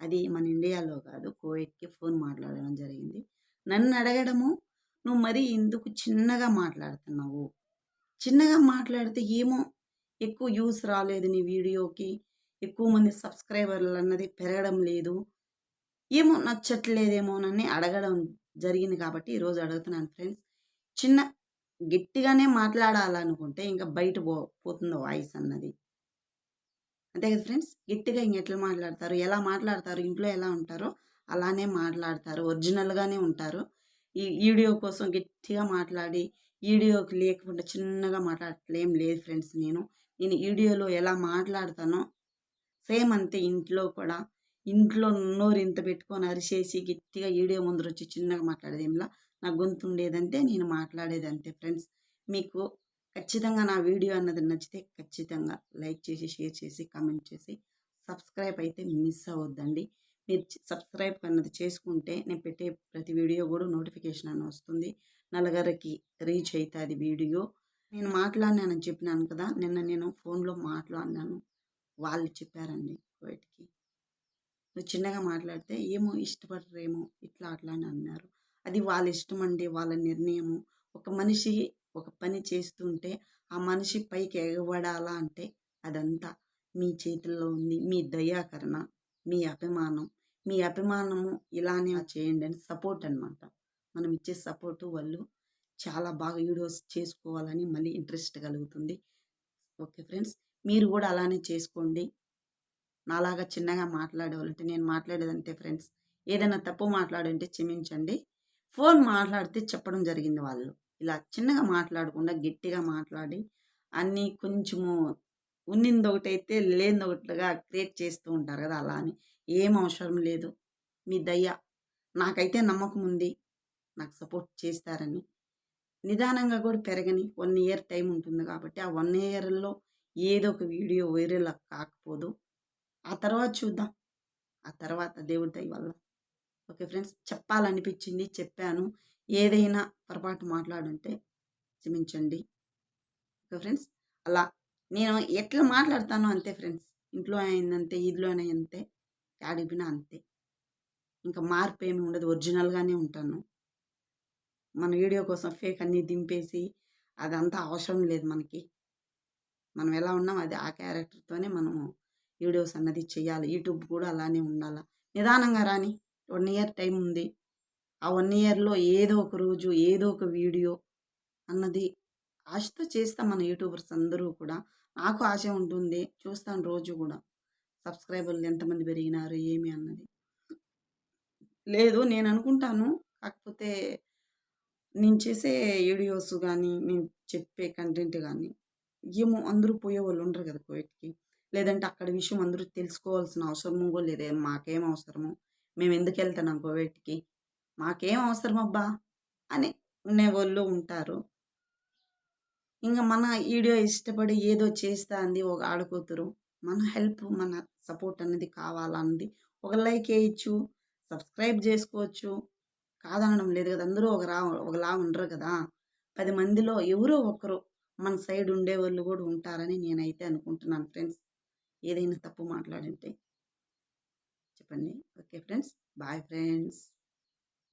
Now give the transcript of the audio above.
అది మన ఇండియాలో కాదు కోవిడ్కి ఫోన్ మాట్లాడడం జరిగింది. నన్ను అడగడము నువ్వు మరీ ఎందుకు చిన్నగా మాట్లాడుతున్నావు? చిన్నగా మాట్లాడితే ఏమో ఎక్కువ యూస్ రాలేదు నీ వీడియోకి ఎక్కువ మంది సబ్స్క్రైబర్లు అన్నది పెరగడం లేదు. ఏమో నచ్చట్లేదేమోనని అడగడం జరిగింది కాబట్టి ఈరోజు అడుగుతున్నాను ఫ్రెండ్స్. చిన్న గట్టిగానే మాట్లాడాలనుకుంటే ఇంకా బయట పో పోతుందో వాయిస్ అన్నది. అంతే కదా ఫ్రెండ్స్? గట్టిగా ఇంకెట్లా మాట్లాడతారు? ఎలా మాట్లాడతారు? ఇంట్లో ఎలా ఉంటారో అలానే మాట్లాడతారు. ఒరిజినల్గానే ఉంటారు. ఈ వీడియో కోసం గట్టిగా మాట్లాడి వీడియోకి లేకుండా చిన్నగా మాట్లాడట్లేం లేదు ఫ్రెండ్స్ నేను. నేను వీడియోలో ఎలా మాట్లాడతానో సేమ్ అంతే ఇంట్లో కూడా. ఇంట్లో నోరు ఇంత పెట్టుకొని అరిచేసి గట్టిగా వీడియో ముందర వచ్చి చిన్నగా మాట్లాడేదేంలా నా గొంతు ఉండేదంటే నేను మాట్లాడేది అంతే ఫ్రెండ్స్. మీకు ఖచ్చితంగా నా వీడియో అన్నది నచ్చితే ఖచ్చితంగా లైక్ చేసి షేర్ చేసి కామెంట్ చేసి సబ్స్క్రైబ్ అయితే మిస్ అవ్వద్దండి. మీరు సబ్స్క్రైబ్ అన్నది చేసుకుంటే నేను పెట్టే ప్రతి వీడియో కూడా నోటిఫికేషన్ అని వస్తుంది. నలుగురికి రీచ్ అవుతుంది వీడియో. నేను మాట్లాడినానని చెప్పినాను కదా నిన్న నేను ఫోన్లో మాట్లాడినాను. వాళ్ళు చెప్పారండి బయటికి నువ్వు చిన్నగా మాట్లాడితే ఏమో ఇష్టపడరేమో ఇట్లా అట్లా అని అన్నారు. అది వాళ్ళ ఇష్టం అండి వాళ్ళ నిర్ణయము. ఒక మనిషి ఒక పని చేస్తుంటే ఆ మనిషి పైకి ఎగబడాలా అంటే అదంతా మీ చేతుల్లో ఉంది. మీ దయాకరణ మీ అభిమానం. మీ అభిమానము ఇలానే చేయండి అని సపోర్ట్ అనమాట మనం ఇచ్చే సపోర్టు వాళ్ళు చాలా బాగా వీడియోస్ చేసుకోవాలని మళ్ళీ ఇంట్రెస్ట్ కలుగుతుంది. ఓకే ఫ్రెండ్స్ మీరు కూడా అలానే చేసుకోండి. నాలాగా చిన్నగా మాట్లాడేవాళ్ళంటే నేను మాట్లాడేదంటే ఫ్రెండ్స్ ఏదైనా తప్పు మాట్లాడంటే క్షమించండి. ఫోన్ మాట్లాడితే చెప్పడం జరిగింది వాళ్ళు. ఇలా చిన్నగా మాట్లాడకుండా గట్టిగా మాట్లాడి అన్నీ కొంచెము ఉన్నింది ఒకటైతే లేనిది ఒకటిగా క్రియేట్ చేస్తూ ఉంటారు కదా అలా అని. ఏం అవసరం లేదు. మీ దయ్య నాకైతే నమ్మకం ఉంది. నాకు సపోర్ట్ చేస్తారని. నిదానంగా కూడా పెరగని వన్ ఇయర్ టైం ఉంటుంది కాబట్టి ఆ వన్ ఇయర్లో ఏదో ఒక వీడియో వైరల్ కాకపోదు. ఆ తర్వాత చూద్దాం. ఆ తర్వాత దేవుడి దయ వల్ల. ఓకే ఫ్రెండ్స్ చెప్పాలనిపించింది చెప్పాను. ఏదైనా పొరపాటు మాట్లాడుంటే క్షమించండి. Okay friends? అలా నేను ఎట్లా మాట్లాడతానో అంతే ఫ్రెండ్స్. ఇంట్లో అయిందంతే ఇదిలోనే అంతే యాడిపినా అంతే. ఇంకా మార్పు ఏమి ఉండదు. ఒరిజినల్గానే ఉంటాను. మన వీడియో కోసం ఫేక్ అన్నీ దింపేసి అదంతా అవసరం లేదు మనకి. మనం ఎలా ఉన్నాం అది ఆ క్యారెక్టర్తోనే మనము వీడియోస్ అన్నది చేయాలి. యూట్యూబ్ కూడా అలానే ఉండాలి. నిదానంగా రాని వన్ ఇయర్ టైం ఉంది. ఆ వన్ ఇయర్లో ఏదో ఒక రోజు ఏదో ఒక వీడియో అన్నది ఆశతో చేస్తాం మన యూట్యూబర్స్ అందరూ కూడా. నాకు ఆశ ఉంటుంది. చూస్తాను రోజు కూడా. సబ్స్క్రైబర్లు ఎంతమంది పెరిగినారు ఏమి అన్నది. లేదు నేను అనుకుంటాను. కాకపోతే నేను చేసే వీడియోస్ కానీ నేను చెప్పే కంటెంట్ కానీ ఏమో అందరూ పోయే వాళ్ళు ఉండరు కదా కోవిడ్కి. లేదంటే అక్కడ విషయం అందరూ తెలుసుకోవాల్సిన అవసరము కూడా లేదు మాకేం అవసరము మేము ఎందుకు వెళ్తున్నాం కోవిడ్కి? మాకేం అవసరం అబ్బా అని ఉండేవాళ్ళు ఉంటారు. ఇంకా మన వీడియో ఇష్టపడి ఏదో చేస్తా అంది ఒక ఆడకూతురు మన హెల్ప్ మన సపోర్ట్ అనేది కావాలన్నది ఒక లైక్ వేయచ్చు సబ్స్క్రైబ్ చేసుకోవచ్చు. కాదనడం లేదు కదా అందరూ ఒక రా ఒకలా ఉండరు కదా. పది మందిలో ఎవరో ఒకరు మన సైడ్ ఉండేవాళ్ళు కూడా ఉంటారని నేనైతే అనుకుంటున్నాను ఫ్రెండ్స్. ఏదైనా తప్పు మాట్లాడింటే చెప్పండి. Okay friends bye friends.